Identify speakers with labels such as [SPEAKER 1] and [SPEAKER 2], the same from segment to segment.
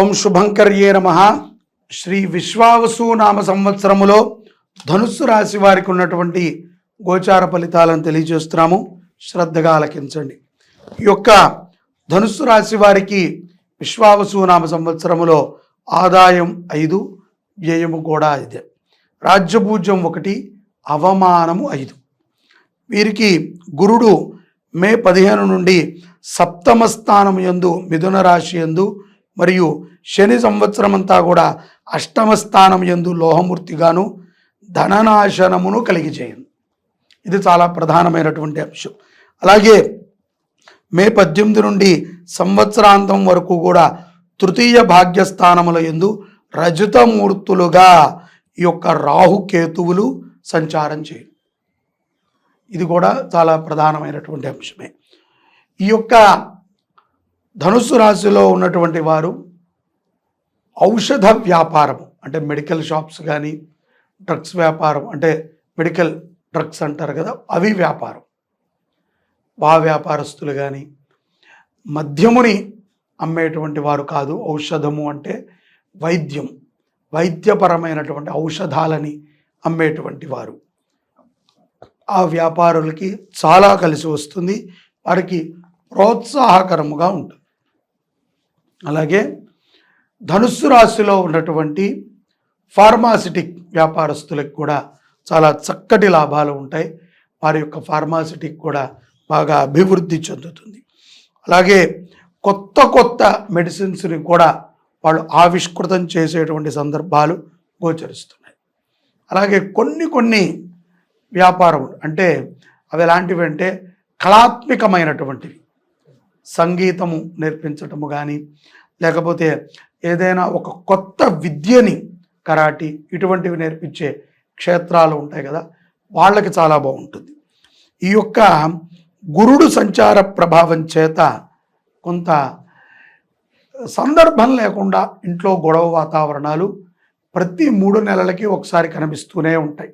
[SPEAKER 1] ఓం శుభంకర్యే నమ. శ్రీ విశ్వావసు నామ సంవత్సరములో ధనుస్సు రాశి వారికి ఉన్నటువంటి గోచార ఫలితాలను తెలియజేస్తున్నాము. శ్రద్ధగా ఆలకించండి. ఈ యొక్క ధనుస్సు రాశి వారికి విశ్వావసు నామ సంవత్సరములో ఆదాయం ఐదు వ్యయము కూడా ఐదే. రాజ్యపూజ్యం ఒకటి అవమానము ఐదు. వీరికి గురుడు మే పదిహేను నుండి సప్తమ స్థానం యందు మిథున రాశి యందు మరియు శని సంవత్సరం అంతా కూడా అష్టమ స్థానం యందు లోహమూర్తిగాను ధననాశనమును కలిగి చేయండి ఇది చాలా ప్రధానమైనటువంటి అంశం. అలాగే మే పద్దెనిమిది నుండి సంవత్సరాంతం వరకు కూడా తృతీయ భాగ్యస్థానముల ఎందు రజతమూర్తులుగా ఈ యొక్క రాహుకేతువులు సంచారం చేయండి ఇది కూడా చాలా ప్రధానమైనటువంటి అంశమే. ఈ యొక్క ధనుస్సు రాశిలో ఉన్నటువంటి వారు ఔషధ వ్యాపారం అంటే మెడికల్ షాప్స్ కానీ డ్రగ్స్ వ్యాపారం అంటే మెడికల్ డ్రగ్స్ అంటారు కదా అవి వ్యాపారం. బా వ్యాపారస్తులు కానీ మద్యముని అమ్మేటువంటి వారు కాదు ఔషధము అంటే వైద్యం వైద్యపరమైనటువంటి ఔషధాలని అమ్మేటువంటి వారు. ఆ వ్యాపారులకి చాలా కలిసి వస్తుంది వారికి ప్రోత్సాహకరముగా ఉంటుంది. అలాగే ధనుస్సు రాశిలో ఉన్నటువంటి ఫార్మాసిటిక్ వ్యాపారస్తులకు కూడా చాలా చక్కటి లాభాలు ఉంటాయి. వారి యొక్క ఫార్మాసిటిక్ కూడా బాగా అభివృద్ధి చెందుతుంది. అలాగే కొత్త కొత్త మెడిసిన్స్ని కూడా వాళ్ళు ఆవిష్కృతం చేసేటువంటి సందర్భాలు గోచరిస్తున్నాయి. అలాగే కొన్ని కొన్ని వ్యాపారములు అంటే అవి ఎలాంటివి అంటే కళాత్మకమైనటువంటివి. సంగీతము నేర్పించటము కానీ లేకపోతే ఏదైనా ఒక కొత్త విద్యని కరాటి ఇటువంటివి నేర్పించే క్షేత్రాలు ఉంటాయి కదా వాళ్ళకి చాలా బాగుంటుంది. ఈ యొక్క గురుడు సంచార ప్రభావం చేత కొంత సందర్భం లేకుండా ఇంట్లో గొడవ వాతావరణాలు ప్రతి మూడు నెలలకి ఒకసారి కనిపిస్తూనే ఉంటాయి.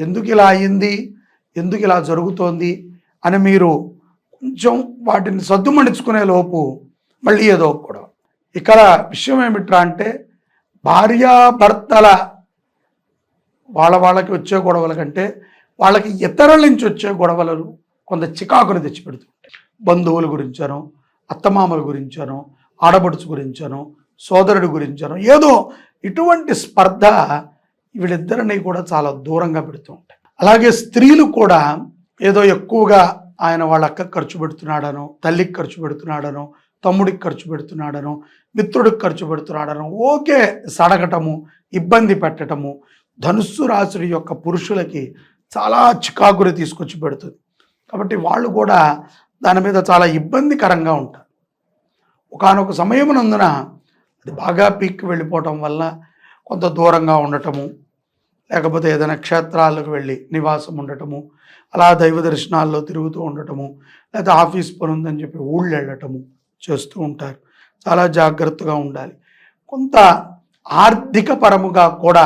[SPEAKER 1] ఎందుకు ఇలా అయింది? ఎందుకు ఇలా జరుగుతోంది? అని మీరు కొంచెం వాటిని సద్దుమణించుకునే లోపు మళ్ళీ ఏదో కూడా గొడవ. ఇక్కడ విషయం ఏమిట్రా అంటే భార్యాభర్తల వాళ్ళ వాళ్ళకి వచ్చే గొడవల కంటే వాళ్ళకి ఇతరుల నుంచి వచ్చే గొడవలు కొంత చికాకును తెచ్చిపెడుతుంటాయి. బంధువుల గురించనో అత్తమామల గురించనో ఆడబడుచు గురించనో సోదరుడి గురించనో ఏదో ఇటువంటి స్పర్ధ వీళ్ళిద్దరిని కూడా చాలా దూరంగా పెడుతూ ఉంటాయి. అలాగే స్త్రీలు కూడా ఏదో ఎక్కువగా ఆయన వాళ్ళ ఖర్చు పెడుతున్నాడనో తల్లికి ఖర్చు పెడుతున్నాడనో తమ్ముడికి ఖర్చు పెడుతున్నాడనో మిత్రుడికి ఖర్చు పెడుతున్నాడనో ఓకే సడగటము ఇబ్బంది పెట్టటము ధనుస్సు రాశుడి యొక్క పురుషులకి చాలా చికాకురి తీసుకొచ్చి పెడుతుంది. కాబట్టి వాళ్ళు కూడా దాని మీద చాలా ఇబ్బందికరంగా ఉంటారు. ఒకనొక సమయమునందున అది బాగా పీక్కి వెళ్ళిపోవటం వల్ల కొంత దూరంగా ఉండటము లేకపోతే ఏదైనా క్షేత్రాలకు వెళ్ళి నివాసం ఉండటము అలా దైవ దర్శనాల్లో తిరుగుతూ ఉండటము లేదా ఆఫీస్ పని ఉందని చెప్పి ఊళ్ళు వెళ్ళటము చేస్తూ ఉంటారు. చాలా జాగ్రత్తగా ఉండాలి. కొంత ఆర్థిక పరముగా కూడా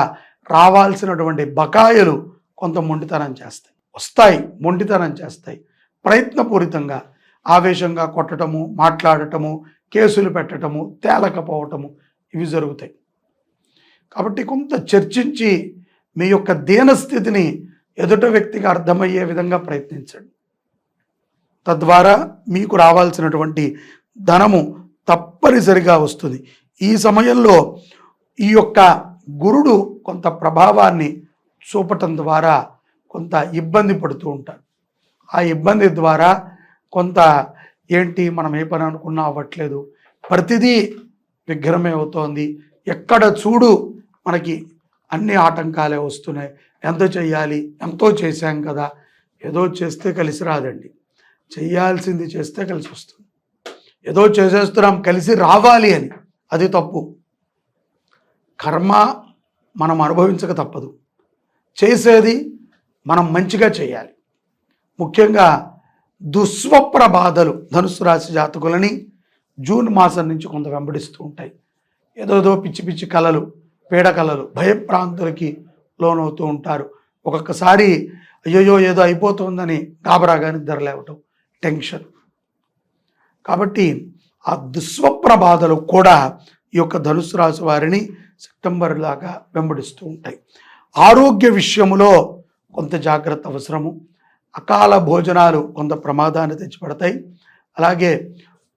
[SPEAKER 1] రావాల్సినటువంటి బకాయిలు కొంత మొండితనం చేస్తాయి. వస్తాయి మొండితనం చేస్తాయి. ప్రయత్నపూరితంగా ఆవేశంగా కొట్టడము మాట్లాడటము కేసులు పెట్టడము తేలకపోవటము ఇవి జరుగుతాయి. కాబట్టి కొంత చర్చించి మీ యొక్క దీనస్థితిని ఎదుట వ్యక్తికి అర్థమయ్యే విధంగా ప్రయత్నించండి. తద్వారా మీకు రావాల్సినటువంటి ధనము తప్పనిసరిగా వస్తుంది. ఈ సమయంలో ఈ యొక్క గురుడు కొంత ప్రభావాన్ని చూపటం ద్వారా కొంత ఇబ్బంది పడుతూ ఉంటారు ఆ ఇబ్బంది ద్వారా కొంత ఏంటి మనం ఏ పని అనుకున్నా అవ్వట్లేదు. ప్రతిదీ విగ్రహమే అవుతోంది. ఎక్కడ చూడు మనకి అన్ని ఆటంకాలే వస్తున్నాయి. ఎంత చేయాలి ఎంతో చేశాం కదా. ఏదో చేస్తే కలిసి రాదండి. చేయాల్సింది చేస్తే కలిసి వస్తుంది. ఏదో చేసేస్తున్నాం కలిసి రావాలి అని. అది తప్పు. కర్మ మనం అనుభవించక తప్పదు. చేసేది మనం మంచిగా చేయాలి. ముఖ్యంగా దుస్వప్ర బాధలు ధనుసు రాశి జాతకులని జూన్ మాసం నుంచి కొంత వెంబడిస్తూ ఉంటాయి. ఏదోదో పిచ్చి పిచ్చి కళలు పీడకలలు భయప్రాంతులకి లోనవుతూ ఉంటారు. ఒక్కొక్కసారి అయ్యోయో ఏదో అయిపోతుందని గాబరాగానికి ధరలేవటం టెన్షన్. కాబట్టి ఆ దుస్వప్న బాధలు కూడా ఈ యొక్క ధనుసు రాశి వారిని సెప్టెంబర్ దాకా వెంబడిస్తూ ఉంటాయి. ఆరోగ్య విషయములో కొంత జాగ్రత్త అవసరము. అకాల భోజనాలు కొంత ప్రమాదాన్ని తెచ్చిపెడతాయి. అలాగే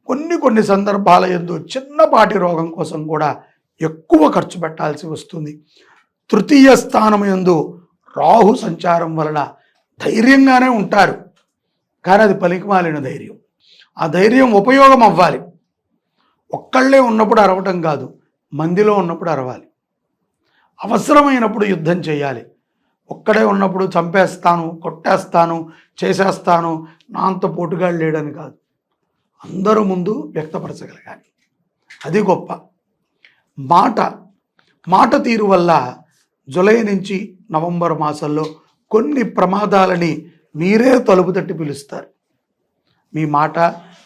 [SPEAKER 1] కొన్ని కొన్ని సందర్భాల ఎందు చిన్నపాటి రోగం కోసం కూడా ఎక్కువ ఖర్చు పెట్టాల్సి వస్తుంది. తృతీయ స్థానం ఎందు రాహు సంచారం వలన ధైర్యంగానే ఉంటారు. కానీ అది పలికిమాలిన ధైర్యం. ఆ ధైర్యం ఉపయోగం అవ్వాలి. ఒక్కళ్ళే ఉన్నప్పుడు అరవటం కాదు. మందిలో ఉన్నప్పుడు అరవాలి. అవసరమైనప్పుడు యుద్ధం చేయాలి. ఒక్కడే ఉన్నప్పుడు చంపేస్తాను కొట్టేస్తాను చేసేస్తాను. నా అంత లేడని కాదు. అందరూ ముందు వ్యక్తపరచగలగాలి. అది గొప్ప. మాట మాట తీరు వల్ల జులై నుంచి నవంబర్ మాసంలో కొన్ని ప్రమాదాలని మీరే తలుపు తట్టి పిలుస్తారు. మీ మాట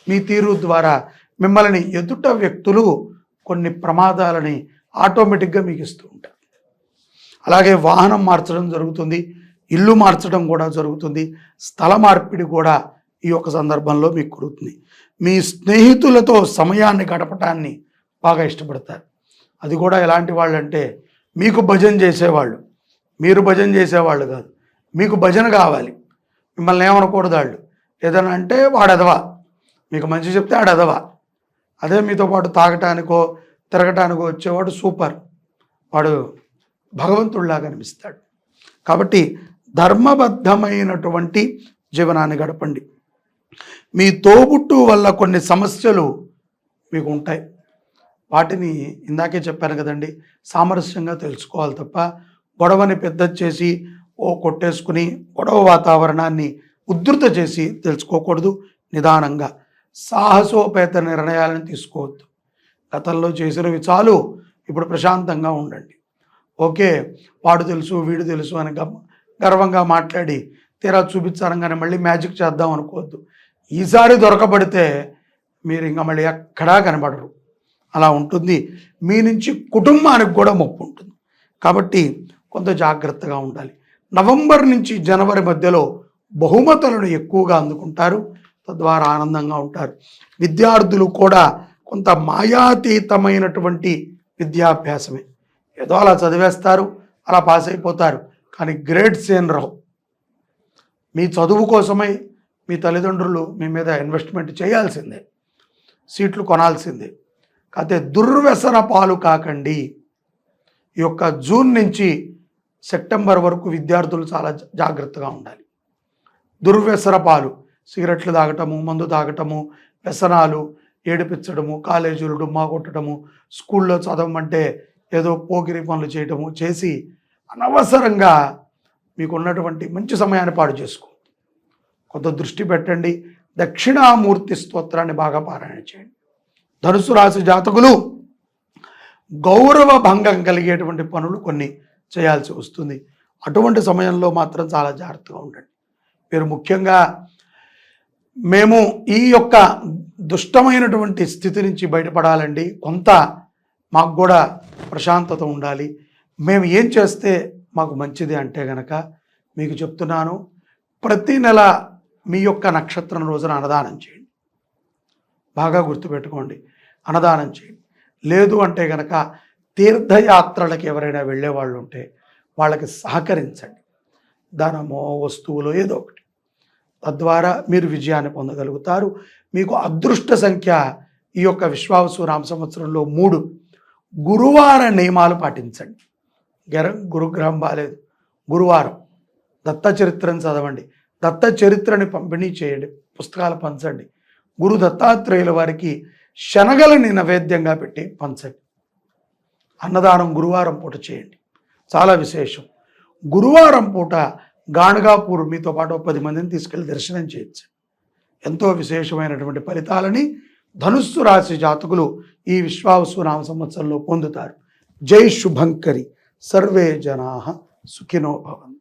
[SPEAKER 1] మీ తీరు ద్వారా మిమ్మల్ని ఎదుట వ్యక్తులు కొన్ని ప్రమాదాలని ఆటోమేటిక్గా మీకు ఇస్తూ ఉంటారు. అలాగే వాహనం మార్చడం జరుగుతుంది ఇల్లు మార్చడం కూడా జరుగుతుంది స్థల మార్పిడి కూడా ఈ యొక్క సందర్భంలో మీకు కుదురుతుంది మీ స్నేహితులతో సమయాన్ని గడపటాన్ని బాగా ఇష్టపడతారు. అది కూడా ఎలాంటి వాళ్ళు అంటే మీకు భజన చేసేవాళ్ళు. మీరు భజన చేసేవాళ్ళు కాదు. మీకు భజన కావాలి. మిమ్మల్ని ఏమనకూడదు వాళ్ళు. ఏదైనా అంటే వాడు మీకు మంచి చెప్తే ఆడు అదే మీతో పాటు తాగటానికో తిరగటానికో వచ్చేవాడు సూపర్. వాడు భగవంతుడిలాగా అనిపిస్తాడు. కాబట్టి ధర్మబద్ధమైనటువంటి జీవనాన్ని గడపండి. మీ తోబుట్టు వల్ల కొన్ని సమస్యలు మీకు ఉంటాయి. వాటిని ఇందాకే చెప్పాను కదండి సామరస్యంగా తెలుసుకోవాలి తప్ప గొడవని పెద్ద చేసి ఓ కొట్టేసుకుని గొడవ వాతావరణాన్ని ఉధృత చేసి తెలుసుకోకూడదు నిదానంగా సాహసోపేత నిర్ణయాలను తీసుకోవద్దు. గతంలో చేసినవి చాలు ఇప్పుడు ప్రశాంతంగా ఉండండి. ఓకే వాడు తెలుసు వీడు తెలుసు అని గర్వంగా మాట్లాడి తీరా చూపించారంగానే మళ్ళీ మ్యాజిక్ చేద్దాం అనుకోవద్దు. ఈసారి దొరకబడితే మీరు ఇంకా మళ్ళీ ఎక్కడా కనబడరు. అలా ఉంటుంది. మీ నుంచి కుటుంబానికి కూడా ముప్పు ఉంటుంది. కాబట్టి కొంత జాగ్రత్తగా ఉండాలి. నవంబర్ నుంచి జనవరి మధ్యలో బహుమతులను ఎక్కువగా అందుకుంటారు. తద్వారా ఆనందంగా ఉంటారు. విద్యార్థులు కూడా కొంత మాయాతీతమైనటువంటి విద్యాభ్యాసమే. ఏదో అలా చదివేస్తారు అలా పాస్ అయిపోతారు. కానీ గ్రేడ్స్ ఏం రావు. మీ చదువు కోసమై మీ తల్లిదండ్రులు మీ మీద ఇన్వెస్ట్మెంట్ చేయాల్సిందే. సీట్లు కొనాల్సిందే. అయితే దుర్వ్యసన పాలు కాకండి. ఈ యొక్క జూన్ నుంచి సెప్టెంబర్ వరకు విద్యార్థులు చాలా జాగ్రత్తగా ఉండాలి. దుర్వ్యసన పాలు సిగరెట్లు తాగటము మందు తాగటము వ్యసనాలు ఏడిపించడము కాలేజీలు డుమ్మా కొట్టడము స్కూల్లో చదవమంటే ఏదో పోకిరి పనులు చేయటము చేసి అనవసరంగా మీకు ఉన్నటువంటి మంచి సమయాన్ని పాడు చేసుకో కొంత దృష్టి పెట్టండి. దక్షిణామూర్తి స్తోత్రాన్ని బాగా పారాయణ చేయండి. ధనుసు రాశి జాతకులు గౌరవ భంగం కలిగేటువంటి పనులు కొన్ని చేయాల్సి వస్తుంది. అటువంటి సమయంలో మాత్రం చాలా జాగ్రత్తగా ఉండండి. మీరు ముఖ్యంగా మేము ఈ యొక్క దుష్టమైనటువంటి స్థితి నుంచి బయటపడాలండి. కొంత మాకు కూడా ప్రశాంతత ఉండాలి. మేము ఏం చేస్తే మాకు మంచిది అంటే గనక మీకు చెప్తున్నాను ప్రతి నెల మీ యొక్క నక్షత్రం రోజున అన్నదానం చేయండి. బాగా గుర్తుపెట్టుకోండి. అన్నదానం చేయండి. లేదు అంటే కనుక తీర్థయాత్రలకు ఎవరైనా వెళ్ళే వాళ్ళు ఉంటే వాళ్ళకి సహకరించండి. ధనమో వస్తువులో ఏదో ఒకటి. తద్వారా మీరు విజయాన్ని పొందగలుగుతారు. మీకు అదృష్ట సంఖ్య ఈ యొక్క విశ్వావసు రామ సంవత్సరంలో మూడు. గురువార నియమాలు పాటించండి. గర గురుగ్రహం బాలేదు. గురువారం దత్త చరిత్రను చదవండి. దత్త చరిత్రని పంపిణీ చేయండి. పుస్తకాలు పంచండి. గురు దత్తాత్రేయుల వారికి శనగలని నైవేద్యంగా పెట్టి పంచండి. అన్నదానం గురువారం పూట చేయండి. చాలా విశేషం. గురువారం పూట గాణగాపూర్ మీతో పాటు పది మందిని తీసుకెళ్ళి దర్శనం చేయొచ్చు. ఎంతో విశేషమైనటువంటి ఫలితాలని ధనుస్సు రాశి జాతకులు ఈ విశ్వావసు నామ సంవత్సరంలో పొందుతారు. జై శుభంకరి. సర్వే జనా సుఖినో భవంతు.